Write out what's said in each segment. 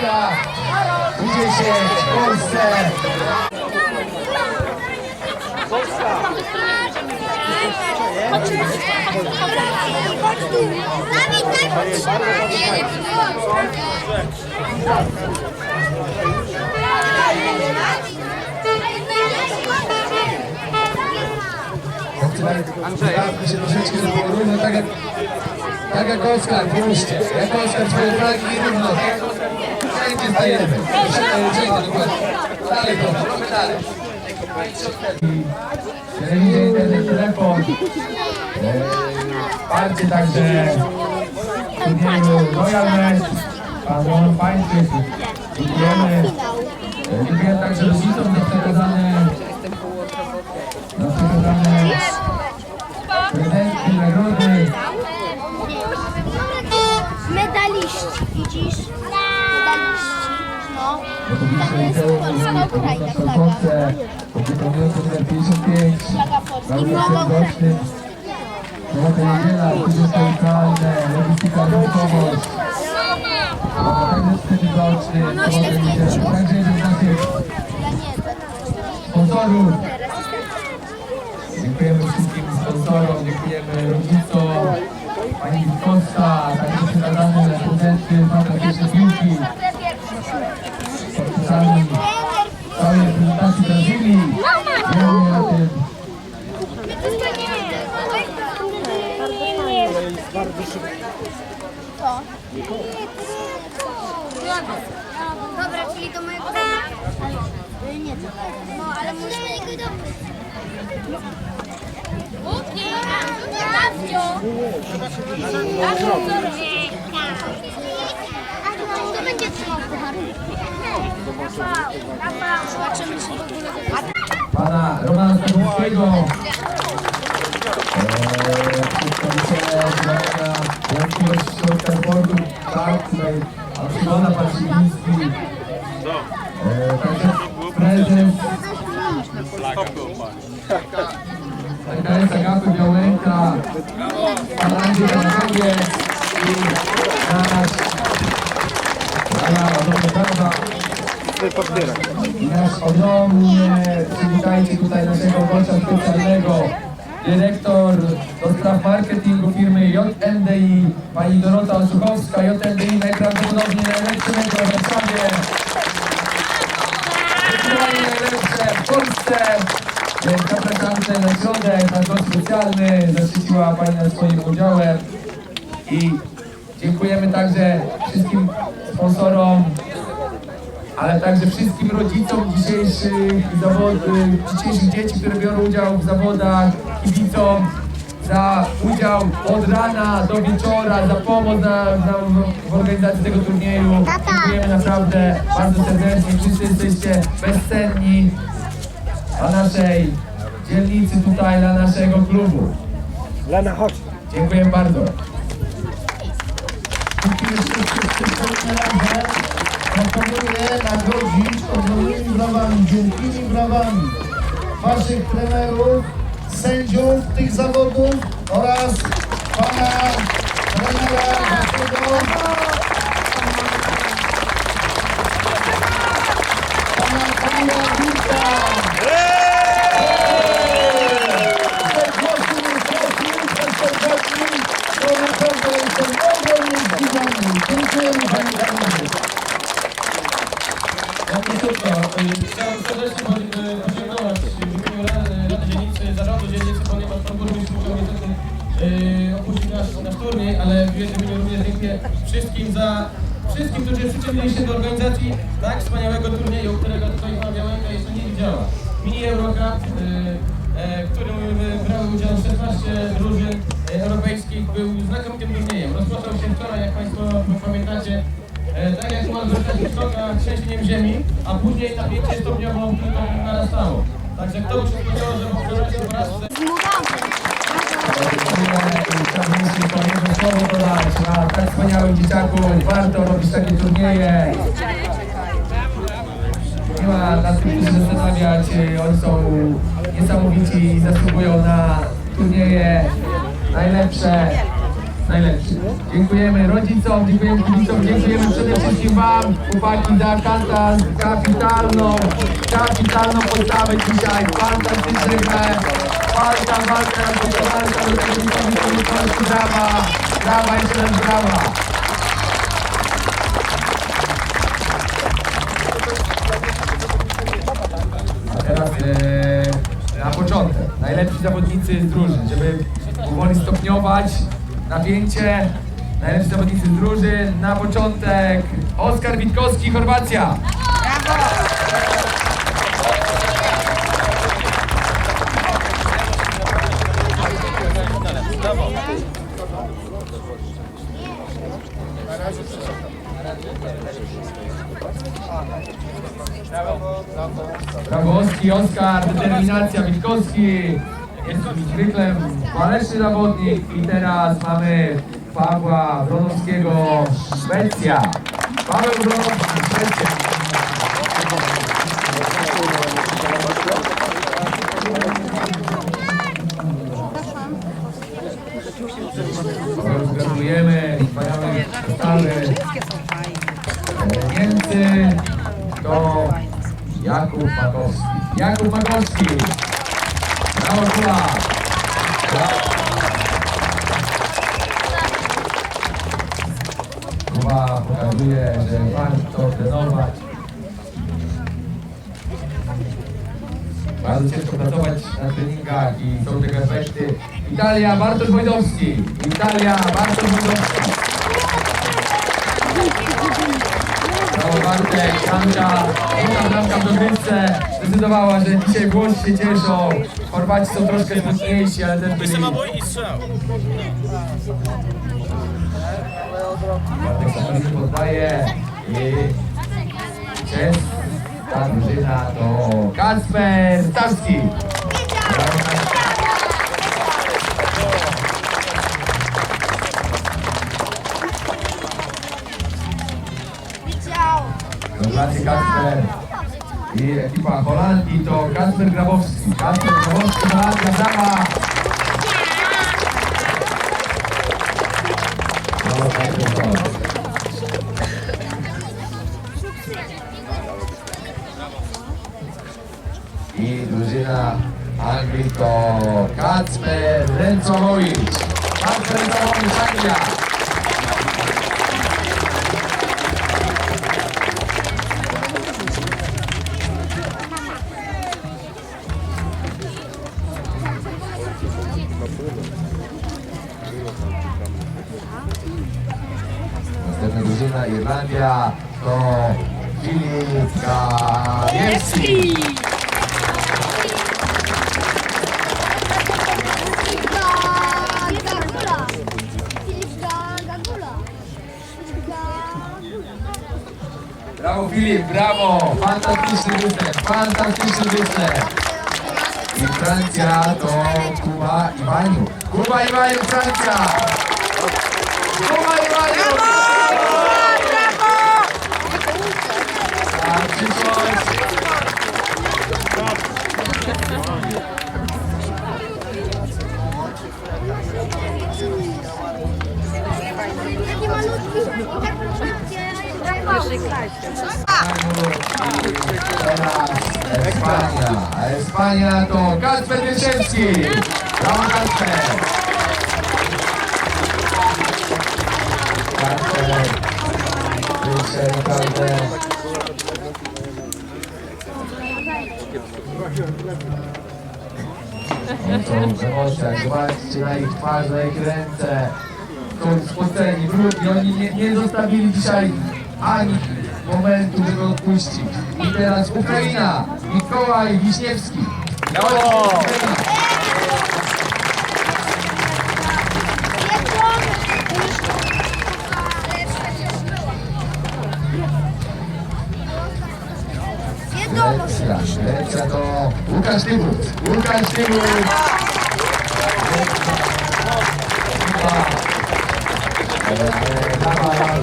Wielka U10 w Polsce. Andrzej. się troszeczkę żeby równo, tak jak, tak jak Oskar, włóżcie. Jak Oskar swoje flagi równo, tak jak Oskar. Wszędzie, wszędzie, dokładnie. Dalej proszę, mamy dalej. Internet, telefon. E, Wsparcie także turnieju Royal Pan Roman Pańczyk. Dziękujemy. Dziękuję także rodzicom za przekazane za przekazane prezenty, nagrody. No. Oczywiście liceum Ukraina, w Polsce, podyplomujący numer 55, Flaga Polski. Flaga rocznym, Sobota niedziela, kurzyskie lokalne, logistyka rynkowość, sobota niedziela, także jeden z naszych sponsorów. Dziękujemy wszystkim sponsorom, dziękujemy rodzicom, pani Witkowska, także przekazane prezenty, fantastyczne piłki, Dobra, czyli do mojego domu. Nie, to No, ale musimy niego domu. Kto będzie trzymał puchar? Zobaczymy, czy w ogóle Pana Romana Stawińskiego, przedstawiciele działania Jakiego Środka Sportu, tak, tutaj Szymona Patrzywiński, eee, także prezes PKS Agapy Białęka, pan Andrzej Janakowiec i nasz Adolfo Barba. I nasz ogromnie przywitajcie tutaj naszego gościa specjalnego, dyrektor do spraw marketingu firmy JMDI, pani Dorota Oszuchowska, JMDI najprawdopodobniej najlepszy metro w Warszawie. Najlepsze w Polsce. Zapraszamy tutaj na środę, na gość specjalny, zaszczyciła pani nas swoim udziałem. I dziękujemy także wszystkim sponsorom, ale także wszystkim rodzicom dzisiejszych zawodów, dzisiejszych dzieci, które biorą udział w zawodach, kibicom za udział od rana do wieczora, za pomoc na, w organizacji tego turnieju. Dziękujemy naprawdę bardzo serdecznie, wszyscy jesteście bezcenni dla naszej dzielnicy tutaj, dla naszego klubu. Lena, chodź. Dziękuję bardzo. Dziękuję. Proponuję nagrodzić ogromnymi brawami, wielkimi brawami waszych trenerów, sędziów tych zawodów oraz pana trenera waszego pana Kamila Wilka. Chciałem serdecznie podziękować w imieniu Rady Dzielnicy, Zarządu Dzielnicy, ponieważ Pan Burmistrz musiał niestety yy, opuścić nasz, nasz turniej, ale w imieniu również dziękuję wszystkim za wszystkim, którzy przyczynili się do organizacji tak wspaniałego turnieju, którego tutaj Pana Białęka jeszcze nie widziała. Mini Eurocup, yy, e, w którym yy, brały udział 16 drużyn e, europejskich, był znakomitym turniejem. Rozpoczął się wczoraj, jak Państwo pamiętacie, E, tak jak Małgorzata Hitchcocka trzęsieniem ziemi, a później napięcie stopniowo tylko narastało. Także kto by się spodziewał, że po wczorajszej porażce Chciałbym jedno słowo dodać na tak wspaniałym dzieciaku. Warto robić takie turnieje. Nie ma nad tym się zastanawiać. Oni są niesamowici i zasługują na turnieje najlepsze. Najlepszy. Dziękujemy rodzicom, dziękujemy kibicom, dziękujemy przede wszystkim Wam, chłopaki, za kanta, kapitalną, kapitalną postawę dzisiaj. Fantastyczny. Walka, walka, walka, walka, do tego kibicom, brawa, brawa, jeszcze raz brawa. A teraz e, na początek, najlepsi zawodnicy z drużyn, żeby powoli stopniować napięcie. Najlepsi zawodnicy z drużyn, na początek Oskar Witkowski, Chorwacja. Grabowski, Oskar, determinacja, Witkowski. Jest zwykle waleczny zawodnik i teraz mamy Pawła Bronowskiego, Szwecja. Paweł Bronowski, Szwecja. Gratulujemy, wspaniały stały. Niemcy to Jakub Makowski. Jakub Makowski. Brawo, Kula. Kuba pokazuje, że warto trenować. Bardzo ciężko pracować na treningach i są tego efekty. Italia, Bartosz Wojdowski. Italia, Bartosz Wojdowski. Brawo Bartek, druga bramka w dogrywce zdecydowała, że dzisiaj Włosi się cieszą. Chorwaci są troszkę smutniejsi, ale też byli... Bartek Samorys poddaje i czeska drużyna to Kacper Stawski. Widział. Gratulacje Kacper. I ekipa Holandii to Kacper Grabowski. Kacper Grabowski, Holandia, brawa! I drużyna Anglii to Kacper Ręcowowicz. Kacper Ręcowowicz, Anglia. Irlandia to Filip Gagula. Brawo Filip, brawo! Fantastyczny występ, fantastyczny występ. I Francja to Kuba Iwaniu. Kuba Iwaniu, Francja! Kuba Iwaniu! Wieszewski. Brawo Kacper. Kacper. Wyszedł naprawdę. Są w emocjach, zobaczcie na ich twarz, na ich ręce. Są spoceni, brudni, oni nie, nie zostawili dzisiaj ani momentu, żeby odpuścić. I teraz Ukraina, Mikołaj Wiśniewski. Brawo! Grecja, Grecja to Łukasz Tybut. Łukasz Tybut. Brawa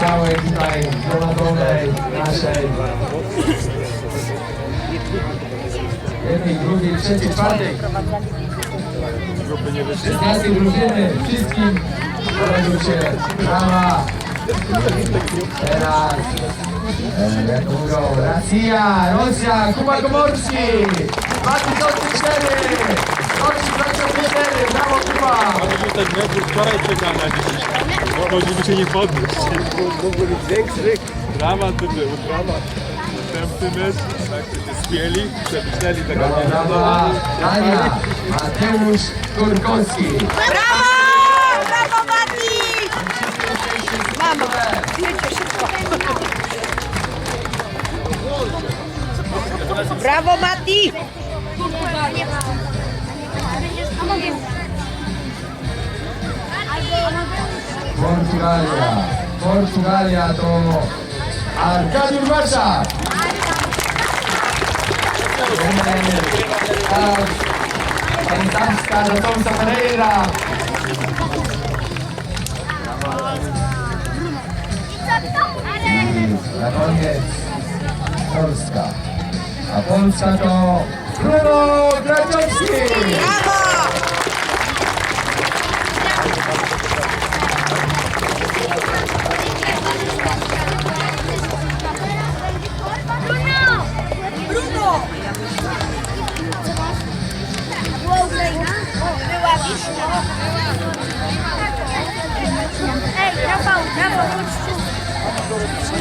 całej tutaj gromadowej naszej jednej, drugiej, trzeciej, czwartej. 16 drużyny, wszystkim się brawa. Teraz, jak Rosja, Rosja, Kuba Komorski, 2004, Rosji 2004, brawo Kuba. Ten mecz wczoraj przegrana dzisiaj. Bo mogliby się nie podnieść. Mógłby być większy. Dramat by był, dramat. Następny mecz, tak to się spieli, przemyśleli tego Brawo, brawa, Dania, Mateusz Kurkowski. Brawo! Brawo, Brawo, Mati! Portugalia, Portugalia to Arkadiusz Warszaw. Do Tomsa Pereira. Na koniec Polska. A Polska to Bruno Wiśnia. Ej, Rafał, Rafał, chodź.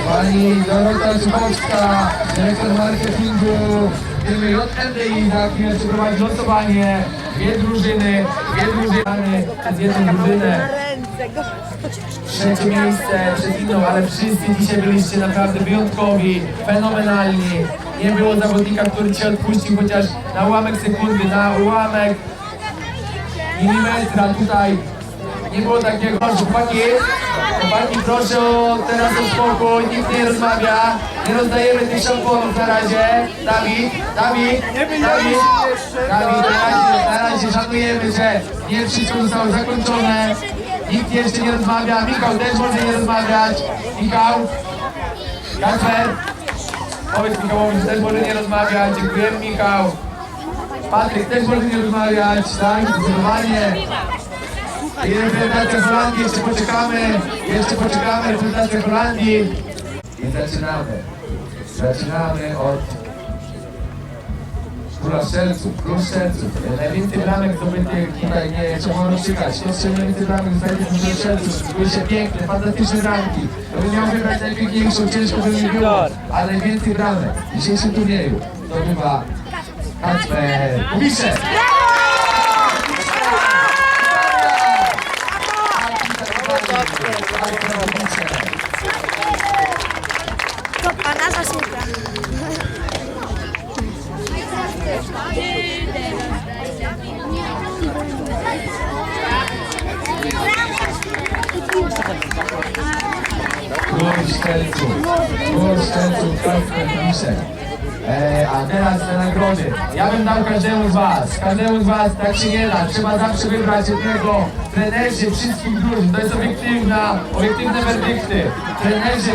Pani Dorota Zubowska, dyrektor marketingu firmy JMDI za chwilę przeprowadzi losowanie. Dwie drużyny, dwie drużyny przez jedną drużynę. Trzecie miejsce przed inną, ale wszyscy dzisiaj byliście naprawdę wyjątkowi, fenomenalni. Nie było zawodnika, który cię odpuścił chociaż na ułamek sekundy, na ułamek milimetra tutaj. Nie było takiego. Chłopaki, chłopaki proszę o teraz o spokój, nikt nie rozmawia. Nie rozdajemy tych szamponów na razie. Dawid, Dawid, Dawid, Dawid, na razie, na razie szanujemy, że nie wszystko zostało zakończone. Nikt jeszcze nie rozmawia. Michał też może nie rozmawiać. Michał, Kacper, powiedz Michałowi, że też może nie rozmawiać. Dziękujemy Michał. Patryk też może nie rozmawiać, tak? Zdecydowanie. I reprezentacja Holandii, jeszcze poczekamy, jeszcze poczekamy, reprezentacja Holandii. I zaczynamy. Zaczynamy od Króla Strzelców, Król Strzelców. Najwięcej bramek zdobytych tutaj, nie, trzeba rozstrzygać. To strzelił najwięcej bramek zdobytych Król Strzelców. Były się piękne, fantastyczne bramki. Gdybym miał wybrać najpiękniejszą, ciężko by nie było. Ale najwięcej bramek w dzisiejszym turnieju zdobywa Kacper Kubiszek. To pana zasługa. Król Szczelców, Król Szczelców, Kacper Kubiszek. E, a teraz te nagrody. Ja bym dał każdemu z Was. Każdemu z Was tak się nie da. Trzeba zawsze wybrać jednego. Trenerzy wszystkich drużyn. To jest obiektywna, obiektywne werdykty. Trenerzy,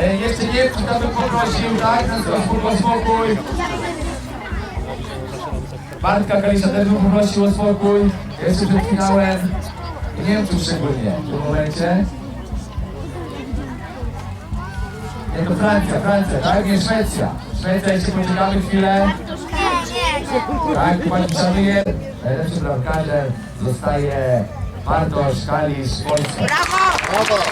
e, jeszcze nie kto bym poprosił, tak? Na spokój, spokój. Bartka Kalisza też bym poprosił o spokój. Jeszcze przed finałem. I Niemców szczególnie w tym momencie. Nie, to Francja, Francja, tak? Nie Szwecja. Szwecja, jeszcze poczekamy chwilę. Tak, pani szanuje. Najlepszym bramkarzem zostaje Bartosz Kalisz, Polska. Brawo!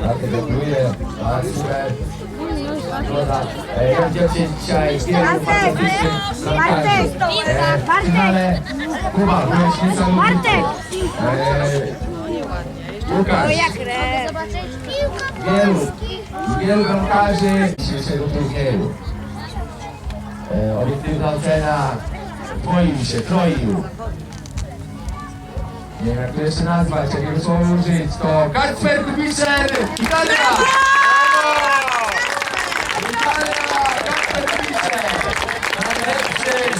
Bardzo gratuluję. Tak, super. Szkoda. E, Ja dzisiaj wielu bramkarzy. E, W finale Kuba, byłeś niesamowity. E, Łukasz. wielu, wielu dzisiejszego turnieju. E, obiektywna ocena troił się, troił. Nie wiem jak to jeszcze nazwać, jakiego słowa użyć, to Kacper Kubiszer! Italia! Italia! Kacper Kubiszer! Najlepszy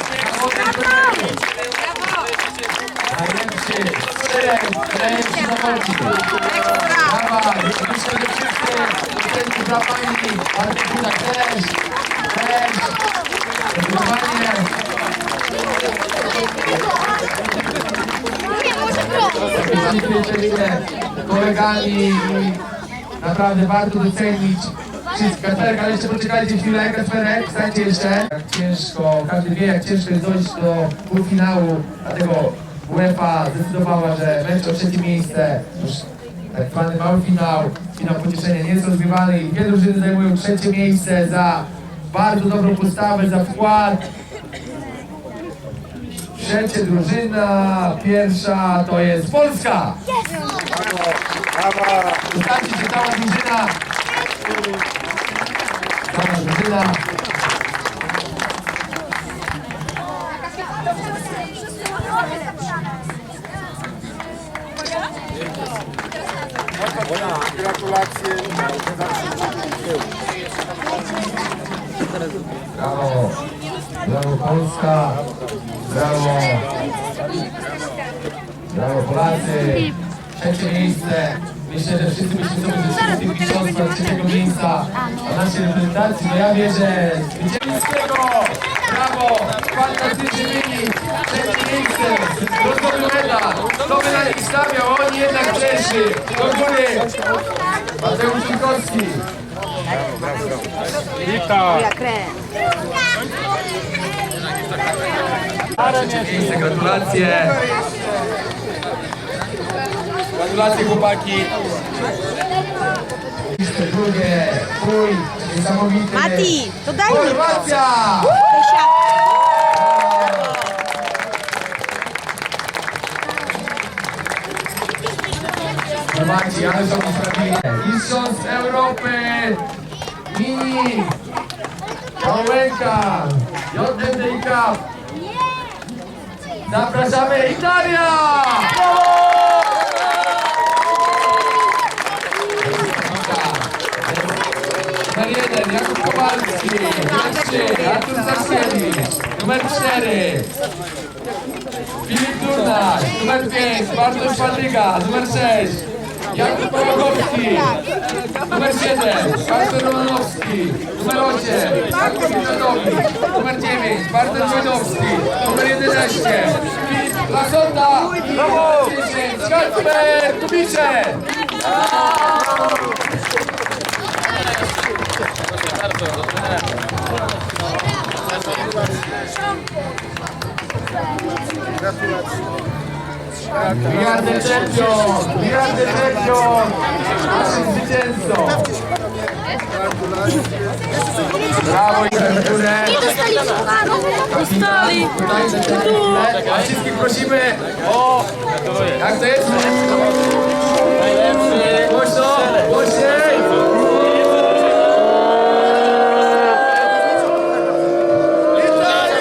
Najlepszy z czterech, najlepszy zawodnik! Brawa! Myślę, że dla pani Artykuta też, też, zdecydowanie. Jesteście kolegami i naprawdę warto docenić wszystko. Kasperek, ale jeszcze poczekajcie chwilę, Kasperek, stańcie jeszcze. Ciężko, każdy wie jak ciężko jest dojść do półfinału, dlatego UEFA zdecydowała, że mecz o trzecie miejsce, już tak zwany mały finał, finał pocieszenia nie jest rozgrywany i dwie drużyny zajmują trzecie miejsce za bardzo dobrą postawę, za wkład. Trzecia drużyna, pierwsza to jest Polska. Zostawcie się cała drużyna. Cała drużyna. Gratulacje. Brawo. Brawo Polska. Brawo. Brawo Polacy. Trzecie miejsce. Myślę, że wszyscy byśmy sobie życzyli tych mistrzostwa trzeciego miejsca a naszej reprezentacji. No ja wierzę. Zwycięskiego. Brawo. Fantastyczny wynik. Trzecie miejsce. Rozdobył medal. Kto by na nich stawiał? Oni jednak przeszli. Do góry. Mateusz Sikowski. Witam! Miejsce, gratulacje. Gratulacje chłopaki. Miejsce drugie, twój niesamowity. Mati, to daj mi to. Chorwacja! Chorwaci, ale są sprawili. Mistrzostw Europy! Mini! JMDI Cup! Zapraszamy Italia! Numer jeden, Jakub Kowalski. Numer trzy, Artur Stasiewicz. Numer cztery, Filip Durnaś. Numer pięć, Bartosz Padyga. Numer sześć, Jakub Kołakowski. Numer siedem, Kasper Romanowski. Numer osiem, Jakub Wilczanowicz. Numer dziewięć, Bartosz Wojnowski. Numer jedenaście, Filip Lasota. I numer dziesięć, Kacper Kubicze. We Miliardy czempion! Miliardy czempion! Nasze zwycięstwo! Brawo i górę! Nie dostali pucharów! Dostali! A wszystkich prosimy o... Jak to jest? Głośno! Głośno!